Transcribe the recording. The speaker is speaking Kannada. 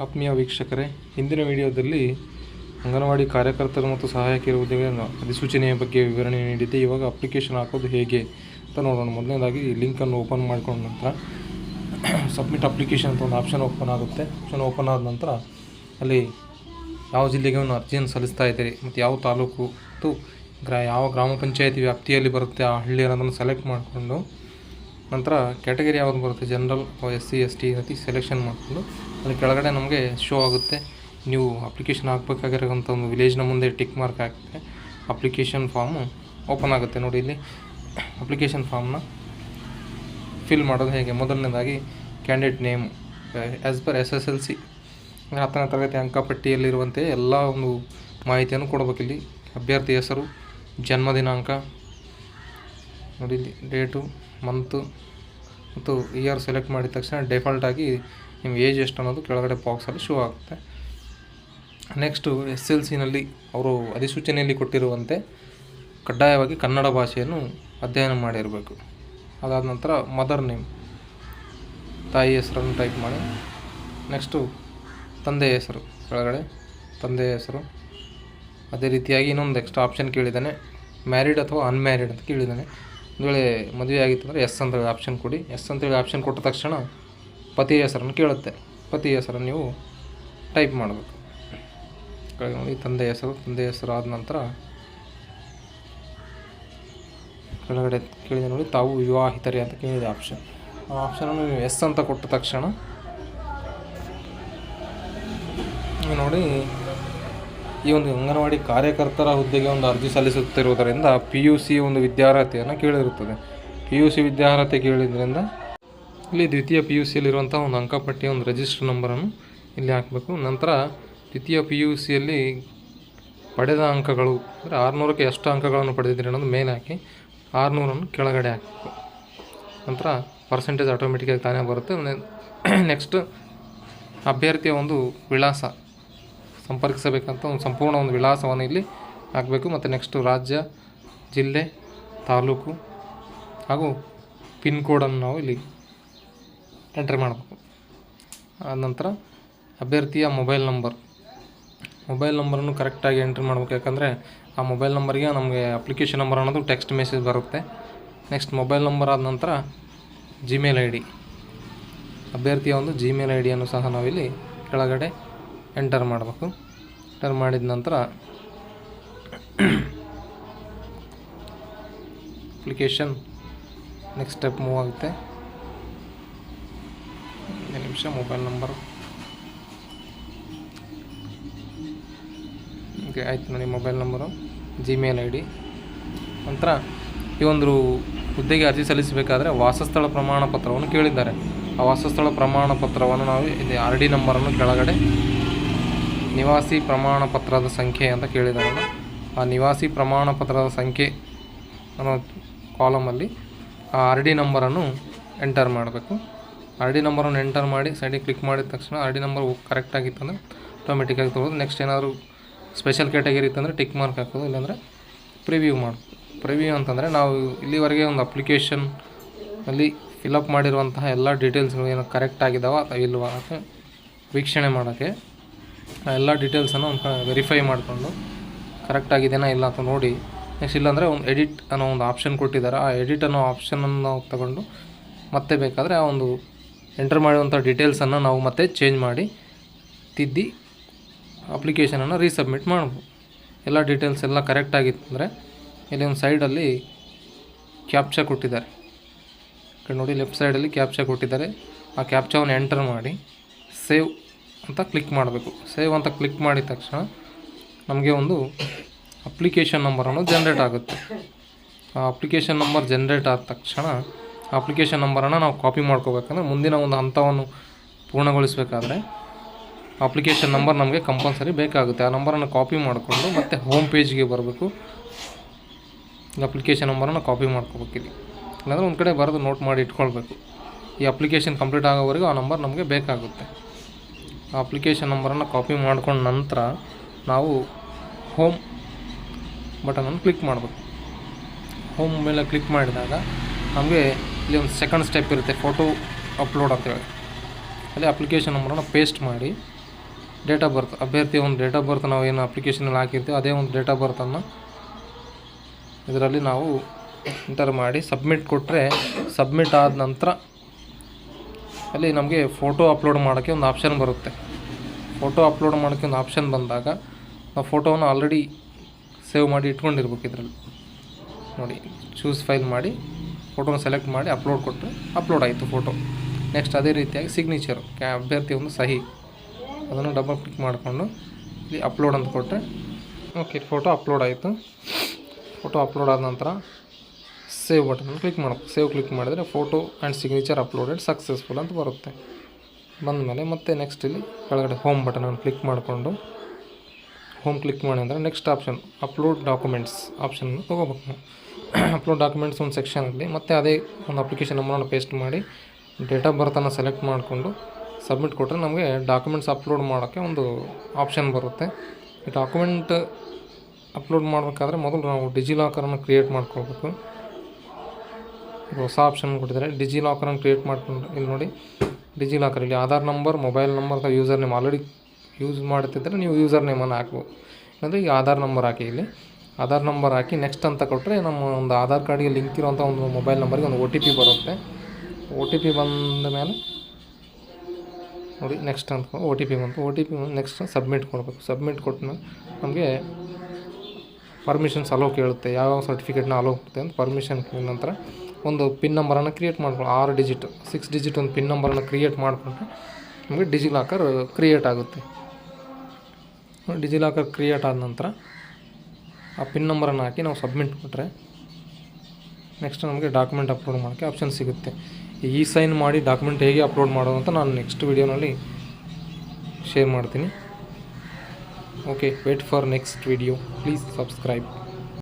ಆತ್ಮೀಯ ವೀಕ್ಷಕರೇ, ಹಿಂದಿನ ವಿಡಿಯೋದಲ್ಲಿ ಅಂಗನವಾಡಿ ಕಾರ್ಯಕರ್ತರು ಮತ್ತು ಸಹಾಯಕಿಯರ ಹುದ್ದೆಗಳ ಅಧಿಸೂಚನೆಯ ಬಗ್ಗೆ ವಿವರಣೆ ನೀಡಿದ್ದೆ. ಇವಾಗ ಅಪ್ಲಿಕೇಶನ್ ಹಾಕೋದು ಹೇಗೆ ಅಂತ ನೋಡೋಣ. ಮೊದಲನೇದಾಗಿ ಲಿಂಕನ್ನು ಓಪನ್ ಮಾಡಿಕೊಂಡ ನಂತರ ಸಬ್ಮಿಟ್ ಅಪ್ಲಿಕೇಶನ್ ಅಂತ ಒಂದು ಆಪ್ಷನ್ ಓಪನ್ ಆಗುತ್ತೆ. ಆಪ್ಷನ್ ಓಪನ್ ಆದ ನಂತರ ಅಲ್ಲಿ ಯಾವ ಜಿಲ್ಲೆಗೆ ಒಂದು ಅರ್ಜಿಯನ್ನು ಸಲ್ಲಿಸ್ತಾ ಇದ್ದೀರಿ, ಮತ್ತು ಯಾವ ತಾಲೂಕು, ಮತ್ತು ಗ್ರಾ, ಯಾವ ಗ್ರಾಮ ಪಂಚಾಯತಿ ವ್ಯಾಪ್ತಿಯಲ್ಲಿ ಬರುತ್ತೆ ಆ ಹಳ್ಳಿ ಅನ್ನೋದನ್ನು ಸೆಲೆಕ್ಟ್ ಮಾಡಿಕೊಂಡು ನಂತರ ಕ್ಯಾಟಗರಿ ಯಾವ್ದು ಬರುತ್ತೆ? General S C S T ಅತಿ ಸೆಲೆಕ್ಷನ್ ಮಾಡಿಕೊಂಡು ಅದ್ರ ಕೆಳಗಡೆ ನಮಗೆ ಶೋ ಆಗುತ್ತೆ. ನೀವು ಅಪ್ಲಿಕೇಶನ್ ಹಾಕ್ಬೇಕಾಗಿರೋಂಥ ಒಂದು ವಿಲೇಜ್ನ ಮುಂದೆ ಟಿಕ್ ಮಾರ್ಕ್ ಆಗುತ್ತೆ ಅಪ್ಲಿಕೇಶನ್ ಫಾರ್ಮು ಓಪನ್ ಆಗುತ್ತೆ. ನೋಡಿ ಇಲ್ಲಿ ಅಪ್ಲಿಕೇಶನ್ ಫಾರ್ಮ್ನ ಫಿಲ್ ಮಾಡೋದು ಹೇಗೆ? ಮೊದಲನೇದಾಗಿ candidate name as per S S L C ಹತ್ತನೇ ತರಗತಿ ಅಂಕಪಟ್ಟಿಯಲ್ಲಿರುವಂತೆ ಎಲ್ಲ ಒಂದು ಮಾಹಿತಿಯನ್ನು ಕೊಡಬೇಕಿಲ್ಲಿ. ಅಭ್ಯರ್ಥಿ ಹೆಸರು, ಜನ್ಮ ದಿನಾಂಕ ನೋಡಿ, ಡೇಟು, ಮಂತು ಮತ್ತು ಇಯರ್ ಸೆಲೆಕ್ಟ್ ಮಾಡಿದ ತಕ್ಷಣ ಡಿಫಾಲ್ಟ್ ಆಗಿ ನಿಮ್ಮ ಏಜ್ ಎಷ್ಟು ಅನ್ನೋದು ಕೆಳಗಡೆ ಬಾಕ್ಸಲ್ಲಿ ಶೋ ಆಗುತ್ತೆ. ನೆಕ್ಸ್ಟು ಎಸ್ ಎಲ್ ಸಿನಲ್ಲಿ ಅವರು ಅಧಿಸೂಚನೆಯಲ್ಲಿ ಕೊಟ್ಟಿರುವಂತೆ ಕಡ್ಡಾಯವಾಗಿ ಕನ್ನಡ ಭಾಷೆಯನ್ನು ಅಧ್ಯಯನ ಮಾಡಿರಬೇಕು. ಅದಾದ ನಂತರ ಮದರ್ ನೇಮ್ ತಾಯಿ ಹೆಸರನ್ನು ಟೈಪ್ ಮಾಡಿ. ನೆಕ್ಸ್ಟು ತಂದೆ ಹೆಸರು ಕೆಳಗಡೆ, ತಂದೆ ಹೆಸರು. ಅದೇ ರೀತಿಯಾಗಿ ಇನ್ನೊಂದು ಎಕ್ಸ್ಟ್ರಾ ಆಪ್ಷನ್ ಕೇಳಿದ್ದಾನೆ. ಮ್ಯಾರಿಡ್ ಅಥವಾ ಅನ್ಮ್ಯಾರಿಡ್ ಅಂತ ಕೇಳಿದ್ದಾನೆ. ವೇಳೆ ಮದುವೆ ಆಗಿತ್ತು ಅಂದರೆ ಎಸ್ ಅಂತೇಳಿ ಆಪ್ಷನ್ ಕೊಡಿ. ಎಸ್ ಅಂತೇಳಿ ಆಪ್ಷನ್ ಕೊಟ್ಟ ತಕ್ಷಣ ಪತಿ ಹೆಸರನ್ನು ಕೇಳುತ್ತೆ. ಪತಿ ಹೆಸರನ್ನು ನೀವು ಟೈಪ್ ಮಾಡಬೇಕು. ಕೆಳಗೆ ನೋಡಿ ತಂದೆ ಹೆಸರು ತಂದೆ ಹೆಸರು ಆದ ನಂತರ ಕೆಳಗಡೆ ಕೇಳಿದೆ ನೋಡಿ, ತಾವು ವಿವಾಹಿತರೇ ಅಂತ ಕೇಳಿದೆ ಆಪ್ಷನ್ ಆ ಆಪ್ಷನನ್ನು ನೀವು ಎಸ್ ಅಂತ ಕೊಟ್ಟ ತಕ್ಷಣ, ನೋಡಿ ಈ ಒಂದು ಅಂಗನವಾಡಿ ಕಾರ್ಯಕರ್ತರ ಹುದ್ದೆಗೆ ಒಂದು ಅರ್ಜಿ ಸಲ್ಲಿಸುತ್ತಿರುವುದರಿಂದ ಪಿ ಯು ಸಿ ಒಂದು ವಿದ್ಯಾರ್ಹತೆಯನ್ನು ಕೇಳಿರುತ್ತದೆ. ಪಿ ಯು ಸಿ ವಿದ್ಯಾರ್ಹತೆ ಕೇಳಿದ್ರಿಂದ ಇಲ್ಲಿ ದ್ವಿತೀಯ ಪಿ ಯು ಸಿಯಲ್ಲಿರುವಂಥ ಒಂದು ಅಂಕಪಟ್ಟಿಯ ಒಂದು ರಿಜಿಸ್ಟರ್ ನಂಬರನ್ನು ಇಲ್ಲಿ ಹಾಕಬೇಕು. ನಂತರ ದ್ವಿತೀಯ ಪಿ ಯು ಸಿಯಲ್ಲಿ ಪಡೆದ ಅಂಕಗಳು, ಅಂದರೆ ಆರುನೂರಕ್ಕೆ ಎಷ್ಟು ಅಂಕಗಳನ್ನು ಪಡೆದಿದ್ದೀರಿ ಅನ್ನೋದು ಮೇಲೆ ಹಾಕಿ ಆರುನೂರನ್ನು ಕೆಳಗಡೆ ಹಾಕಬೇಕು. ನಂತರ ಪರ್ಸೆಂಟೇಜ್ ಆಟೋಮೆಟಿಕ್ಕಾಗಿ ತಾನೇ ಬರುತ್ತೆ. ನೆಕ್ಸ್ಟ್ ಅಭ್ಯರ್ಥಿಯ ಒಂದು ವಿಳಾಸ. ಸಂಪರ್ಕಿಸಬೇಕಂತ ಒಂದು ಸಂಪೂರ್ಣ ಒಂದು ವಿಳಾಸವನ್ನು ಇಲ್ಲಿ ಹಾಕಬೇಕು. ಮತ್ತು ನೆಕ್ಸ್ಟು ರಾಜ್ಯ, ಜಿಲ್ಲೆ, ತಾಲೂಕು ಹಾಗೂ ಪಿನ್ ಕೋಡನ್ನು ನಾವು ಇಲ್ಲಿ ಎಂಟ್ರಿ ಮಾಡಬೇಕು. ಆನಂತರ ನಂತರ ಅಭ್ಯರ್ಥಿಯ ಮೊಬೈಲ್ ನಂಬರ್ ಮೊಬೈಲ್ ನಂಬರನ್ನು ಕರೆಕ್ಟಾಗಿ ಎಂಟ್ರಿ ಮಾಡಬೇಕು. ಯಾಕಂದರೆ ಆ ಮೊಬೈಲ್ ನಂಬರ್ಗೆ ನಮಗೆ ಅಪ್ಲಿಕೇಶನ್ ನಂಬರ್ ಅನ್ನೋದು ಟೆಕ್ಸ್ಟ್ ಮೆಸೇಜ್ ಬರುತ್ತೆ. ನೆಕ್ಸ್ಟ್ ಮೊಬೈಲ್ ನಂಬರ್ ಆದ ನಂತರ ಜಿಮೇಲ್ ಐ ಡಿ ಅಭ್ಯರ್ಥಿಯ ಒಂದು ಜಿಮೇಲ್ ಐ ಡಿಯನ್ನು ಸಹ ನಾವಿಲ್ಲಿ ಕೆಳಗಡೆ ಎಂಟರ್ ಮಾಡಬೇಕು. ಎಂಟರ್ ಮಾಡಿದ ನಂತರ ಅಪ್ಲಿಕೇಶನ್ ನೆಕ್ಸ್ಟ್ ಸ್ಟೆಪ್ ಮೂವ್ ಆಗುತ್ತೆ. ನಿಮಿಷ ಮೊಬೈಲ್ ನಂಬರು ಓಕೆ ಆಯ್ತು ನೋಡಿ mobile number Gmail I D ನಂತರ ಈ ಒಂದು ಹುದ್ದೆಗೆ ಅರ್ಜಿ ಸಲ್ಲಿಸಬೇಕಾದ್ರೆ ವಾಸಸ್ಥಳ ಪ್ರಮಾಣ ಪತ್ರವನ್ನು ಕೇಳಿದ್ದಾರೆ. ಆ ವಾಸಸ್ಥಳ ಪ್ರಮಾಣ ಪತ್ರವನ್ನು ನಾವು ಇಲ್ಲಿ ಆರ್ ಡಿ ನಂಬರನ್ನು ಕೆಳಗಡೆ ನಿವಾಸಿ ಪ್ರಮಾಣ ಪತ್ರದ ಸಂಖ್ಯೆ ಅಂತ ಕೇಳಿದಾರಲ್ಲ ಆ ನಿವಾಸಿ ಪ್ರಮಾಣ ಪತ್ರದ ಸಂಖ್ಯೆ ಅನ್ನೋ ಕಾಲಮಲ್ಲಿ ಆ ಆರ್ ಡಿ ನಂಬರನ್ನು ಎಂಟರ್ ಮಾಡಬೇಕು. ಆರ್ ಡಿ ನಂಬರನ್ನು ಎಂಟರ್ ಮಾಡಿ ಸೈಡಿಗೆ ಕ್ಲಿಕ್ ಮಾಡಿದ ತಕ್ಷಣ ಆರ್ ಡಿ ನಂಬರ್ ಕರೆಕ್ಟಾಗಿತ್ತಂದರೆ ಆಟೋಮೆಟಿಕ್ಕಾಗಿ ತೊಗೊಳೋದು ನೆಕ್ಸ್ಟ್ ಏನಾದರೂ ಸ್ಪೆಷಲ್ ಕ್ಯಾಟಗರಿ ಇತ್ತಂದರೆ ಟಿಕ್ ಮಾರ್ಕ್ ಹಾಕೋದು, ಇಲ್ಲಾಂದರೆ ಪ್ರಿವ್ಯೂ ಮಾಡು. ಪ್ರಿವ್ಯೂ ಅಂತಂದರೆ ನಾವು ಇಲ್ಲಿವರೆಗೆ ಒಂದು ಅಪ್ಲಿಕೇಶನ್ ಅಲ್ಲಿ ಫಿಲಪ್ ಮಾಡಿರುವಂತಹ ಎಲ್ಲ ಡೀಟೇಲ್ಸ್ಗಳು ಏನೋ ಕರೆಕ್ಟ್ ಆಗಿದ್ದಾವ ಅಥವಾ ಇಲ್ವಾ ವೀಕ್ಷಣೆ ಮಾಡೋಕ್ಕೆ ಎಲ್ಲ ಡೀಟೇಲ್ಸನ್ನು ಒಂದು ವೆರಿಫೈ ಮಾಡಿಕೊಂಡು ಕರೆಕ್ಟ್ ಆಗಿದೆಯಾ ಇಲ್ಲ ಅಂತ ನೋಡಿ. ನೆಕ್ಸ್ಟ್ ಇಲ್ಲಾಂದರೆ ಒಂದು ಎಡಿಟ್ ಅನ್ನೋ ಒಂದು ಆಪ್ಷನ್ ಕೊಟ್ಟಿದ್ದಾರೆ. ಆ ಎಡಿಟ್ ಅನ್ನೋ ಆಪ್ಷನನ್ನು ನಾವು ತಗೊಂಡು ಮತ್ತೆ ಬೇಕಾದರೆ ಆ ಒಂದು ಎಂಟರ್ ಮಾಡುವಂಥ ಡೀಟೇಲ್ಸನ್ನು ನಾವು ಮತ್ತೆ ಚೇಂಜ್ ಮಾಡಿ ತಿದ್ದಿ ಅಪ್ಲಿಕೇಶನನ್ನು ರೀಸಬ್ಮಿಟ್ ಮಾಡ್ಬೋದು. ಎಲ್ಲ ಡೀಟೇಲ್ಸ್ ಎಲ್ಲ ಕರೆಕ್ಟ್ ಆಗಿತ್ತು ಅಂದರೆ ಇಲ್ಲಿ ಒಂದು ಸೈಡಲ್ಲಿ ಕ್ಯಾಪ್ಚಾ ಕೊಟ್ಟಿದ್ದಾರೆ. ನೋಡಿ ಲೆಫ್ಟ್ ಸೈಡಲ್ಲಿ ಕ್ಯಾಪ್ಚ ಕೊಟ್ಟಿದ್ದಾರೆ. ಆ ಕ್ಯಾಪ್ಚವನ್ನು ಎಂಟರ್ ಮಾಡಿ ಸೇವ್ ಅಂತ ಕ್ಲಿಕ್ ಮಾಡಬೇಕು. ಸೇವ್ ಅಂತ ಕ್ಲಿಕ್ ಮಾಡಿದ ತಕ್ಷಣ ನಮಗೆ ಒಂದು ಅಪ್ಲಿಕೇಶನ್ ನಂಬರ್ ಅನ್ನೋದು ಜನ್ರೇಟ್ ಆಗುತ್ತೆ. ಆ ಅಪ್ಲಿಕೇಶನ್ ನಂಬರ್ ಜನ್ರೇಟ್ ಆದ ತಕ್ಷಣ ಆ ಅಪ್ಲಿಕೇಶನ್ ನಂಬರನ್ನು ನಾವು ಕಾಪಿ ಮಾಡ್ಕೋಬೇಕಂದ್ರೆ ಮುಂದಿನ ಒಂದು ಹಂತವನ್ನು ಪೂರ್ಣಗೊಳಿಸಬೇಕಾದ್ರೆ ಅಪ್ಲಿಕೇಶನ್ ನಂಬರ್ ನಮಗೆ ಕಂಪಲ್ಸರಿ ಬೇಕಾಗುತ್ತೆ. ಆ ನಂಬರನ್ನು ಕಾಪಿ ಮಾಡಿಕೊಂಡು ಮತ್ತೆ ಹೋಮ್ ಪೇಜ್ಗೆ ಬರಬೇಕು. ಅಪ್ಲಿಕೇಶನ್ ನಂಬರನ್ನು ಕಾಪಿ ಮಾಡ್ಕೋಬೇಕಿದೆ ಇಲ್ಲಾಂದರೆ ಒಂದು ಕಡೆ ಬರೆದು ನೋಟ್ ಮಾಡಿ ಇಟ್ಕೊಳ್ಬೇಕು. ಈ ಅಪ್ಲಿಕೇಶನ್ ಕಂಪ್ಲೀಟ್ ಆಗೋವರೆಗೂ ಆ ನಂಬರ್ ನಮಗೆ ಬೇಕಾಗುತ್ತೆ. ಅಪ್ಲಿಕೇಶನ್ ನಂಬರನ್ನು ಕಾಪಿ ಮಾಡ್ಕೊಂಡ ನಂತರ ನಾವು ಹೋಮ್ ಬಟನನ್ನು ಕ್ಲಿಕ್ ಮಾಡಬೇಕು. ಹೋಮ್ ಮೇಲೆ ಕ್ಲಿಕ್ ಮಾಡಿದಾಗ ನಮಗೆ ಇಲ್ಲಿ ಒಂದು ಸೆಕೆಂಡ್ ಸ್ಟೆಪ್ ಇರುತ್ತೆ, ಫೋಟೋ ಅಪ್ಲೋಡ್ ಅಂತೇಳಿ. ಅಲ್ಲಿ ಅಪ್ಲಿಕೇಶನ್ ನಂಬರನ್ನು ಪೇಸ್ಟ್ ಮಾಡಿ, ಡೇಟ್ ಆಫ್ ಬರ್ತ್, ಅಭ್ಯರ್ಥಿ ಒಂದು ಡೇಟ್ ಆಫ್ ಬರ್ತ್ ನಾವು ಏನು ಅಪ್ಲಿಕೇಶನಲ್ಲಿ ಹಾಕಿರ್ತೀವಿ ಅದೇ ಒಂದು ಡೇಟ್ ಆಫ್ ಬರ್ತನ್ನು ಇದರಲ್ಲಿ ನಾವು ಎಂಟರ್ ಮಾಡಿ ಸಬ್ಮಿಟ್ ಕೊಟ್ಟರೆ ಸಬ್ಮಿಟ್ ಆದ ನಂತರ ಅಲ್ಲಿ ನಮಗೆ ಫೋಟೋ ಅಪ್ಲೋಡ್ ಮಾಡೋಕ್ಕೆ ಒಂದು ಆಪ್ಷನ್ ಬರುತ್ತೆ. ಫೋಟೋ ಅಪ್ಲೋಡ್ ಮಾಡೋಕ್ಕೆ ಒಂದು ಆಪ್ಷನ್ ಬಂದಾಗ ನಾವು ಫೋಟೋವನ್ನು ಆಲ್ರೆಡಿ ಸೇವ್ ಮಾಡಿ ಇಟ್ಕೊಂಡಿರ್ಬೇಕು ಇದರಲ್ಲಿ. ನೋಡಿ ಚೂಸ್ ಫೈಲ್ ಮಾಡಿ ಫೋಟೋನ ಸೆಲೆಕ್ಟ್ ಮಾಡಿ ಅಪ್ಲೋಡ್ ಕೊಟ್ಟರೆ ಅಪ್ಲೋಡ್ ಆಯಿತು ಫೋಟೋ ನೆಕ್ಸ್ಟ್ ಅದೇ ರೀತಿಯಾಗಿ ಸಿಗ್ನೇಚರು ಕ್ಯಾ ಅಭ್ಯರ್ಥಿ ಒಂದು ಸಹಿ. ಅದನ್ನು ಡಬಲ್ ಕ್ಲಿಕ್ ಮಾಡಿಕೊಂಡು ಇಲ್ಲಿ ಅಪ್ಲೋಡ್ ಅಂತ ಕೊಟ್ಟರೆ ಓಕೆ ಫೋಟೋ ಅಪ್ಲೋಡ್ ಆಯಿತು. ಫೋಟೋ ಅಪ್ಲೋಡ್ ಆದ ನಂತರ ಸೇವ್ ಬಟನ್ ಕ್ಲಿಕ್ ಮಾಡಬೇಕು. ಸೇವ್ ಕ್ಲಿಕ್ ಮಾಡಿದರೆ photo and signature uploaded successful ಅಂತ ಬರುತ್ತೆ. ಬಂದಮೇಲೆ ಮತ್ತೆ ನೆಕ್ಸ್ಟ್ ಇಲ್ಲಿ ಕೆಳಗಡೆ ಹೋಮ್ ಬಟನನ್ನು ಕ್ಲಿಕ್ ಮಾಡಿಕೊಂಡು ಹೋಮ್ ಕ್ಲಿಕ್ ಮಾಡಿ ಅಂದರೆ ನೆಕ್ಸ್ಟ್ ಆಪ್ಷನ್ ಅಪ್ಲೋಡ್ ಡಾಕ್ಯುಮೆಂಟ್ಸ್ ಆಪ್ಷನನ್ನು ತೊಗೋಬೇಕು. ನಾವು ಅಪ್ಲೋಡ್ ಡಾಕ್ಯುಮೆಂಟ್ಸ್ ಒಂದು ಸೆಕ್ಷನಲ್ಲಿ ಮತ್ತೆ ಅದೇ ಒಂದು ಅಪ್ಲಿಕೇಶನ್ ನಂಬರನ್ನು ಪೇಸ್ಟ್ ಮಾಡಿ ಡೇಟ್ ಆಫ್ ಬರ್ತನ್ನು ಸೆಲೆಕ್ಟ್ ಮಾಡಿಕೊಂಡು ಸಬ್ಮಿಟ್ ಕೊಟ್ಟರೆ ನಮಗೆ ಡಾಕ್ಯುಮೆಂಟ್ಸ್ ಅಪ್ಲೋಡ್ ಮಾಡೋಕ್ಕೆ ಒಂದು ಆಪ್ಷನ್ ಬರುತ್ತೆ. ಈ ಡಾಕ್ಯುಮೆಂಟ್ ಅಪ್ಲೋಡ್ ಮಾಡಬೇಕಾದ್ರೆ ಮೊದಲು ನಾವು ಡಿಜಿಲಾಕರನ್ನು ಕ್ರಿಯೇಟ್ ಮಾಡ್ಕೊಳ್ಬೇಕು. ಹೊಸ ಆಪ್ಷನ್ ಕೊಟ್ಟಿದ್ದಾರೆ. ಡಿಜಿ ಲಾಕರನ್ನು ಕ್ರಿಯೇಟ್ ಮಾಡ್ಕೊಂಡು ಇಲ್ಲಿ ನೋಡಿ. ಡಿಜಿ ಲಾಕರ್ ಇಲ್ಲಿ ಆಧಾರ್ ನಂಬರ್ ಮೊಬೈಲ್ ನಂಬರ್ ಅಥವಾ ಯೂಸರ್ ನೇಮ್ ಆಲ್ರೆಡಿ ಯೂಸ್ ಮಾಡ್ತಿದ್ದರೆ ನೀವು ಯೂಸರ್ ನೇಮನ್ನು ಹಾಕ್ಬೋದು. ಅಂದರೆ ಈಗ ಆಧಾರ್ ನಂಬರ್ ಹಾಕಿ ಇಲ್ಲಿ. ಆಧಾರ್ ನಂಬರ್ ಹಾಕಿ ನೆಕ್ಸ್ಟ್ ಅಂತ ಕೊಟ್ಟರೆ ನಮ್ಮ ಒಂದು ಆಧಾರ್ ಕಾರ್ಡಿಗೆ ಲಿಂಕ್ ಇರುವಂಥ ಒಂದು ಮೊಬೈಲ್ ನಂಬರ್ಗೆ ಒಂದು ಒ ಟಿ ಪಿ ಬರುತ್ತೆ. ಒ ಟಿ ಪಿ ಬಂದ ಮೇಲೆ ನೋಡಿ ನೆಕ್ಸ್ಟ್ ಅಂತ ಒ ಟಿ ಪಿ ಬಂತು. O T P next submit ಕೊಡಬೇಕು. ಸಬ್ಮಿಟ್ ಕೊಟ್ಟಮೇಲೆ ನಮಗೆ ಪರ್ಮಿಷನ್ಸ್ ಅಲೋ ಕೇಳುತ್ತೆ. ಯಾವ ಸರ್ಟಿಫಿಕೇಟ್ನ ಅಲೋ ಹೋಗುತ್ತೆ ಅಂತ ಪರ್ಮಿಷನ್ ಕೇಳಿದ ನಂತರ ಒಂದು ಪಿನ್ ನಂಬರನ್ನು ಕ್ರಿಯೇಟ್ ಮಾಡ್ಕೊಳ್ಳಿ ಆರು ಡಿಜಿಟ್ ಸಿಕ್ಸ್ ಡಿಜಿಟ್ ಒಂದು ಪಿನ್ ನಂಬರನ್ನು ಕ್ರಿಯೇಟ್ ಮಾಡಿಕೊಂಡ್ರೆ ನಮಗೆ ಡಿಜಿಲಾಕರ್ ಕ್ರಿಯೇಟ್ ಆಗುತ್ತೆ. ಡಿಜಿಲಾಕರ್ ಕ್ರಿಯೇಟ್ ಆದ ನಂತರ ಆ ಪಿನ್ ನಂಬರನ್ನು ಹಾಕಿ ನಾವು ಸಬ್ಮಿಟ್ ಕೊಟ್ಟರೆ ನೆಕ್ಸ್ಟ್ ನಮಗೆ ಡಾಕ್ಯುಮೆಂಟ್ ಅಪ್ಲೋಡ್ ಮಾಡೋಕ್ಕೆ ಆಪ್ಷನ್ ಸಿಗುತ್ತೆ. ಈ ಸೈನ್ ಮಾಡಿ ಡಾಕ್ಯುಮೆಂಟ್ ಹೇಗೆ ಅಪ್ಲೋಡ್ ಮಾಡೋದು ಅಂತ ನಾನು ನೆಕ್ಸ್ಟ್ ವೀಡಿಯೋನಲ್ಲಿ ಶೇರ್ ಮಾಡ್ತೀನಿ. Okay wait for next video please subscribe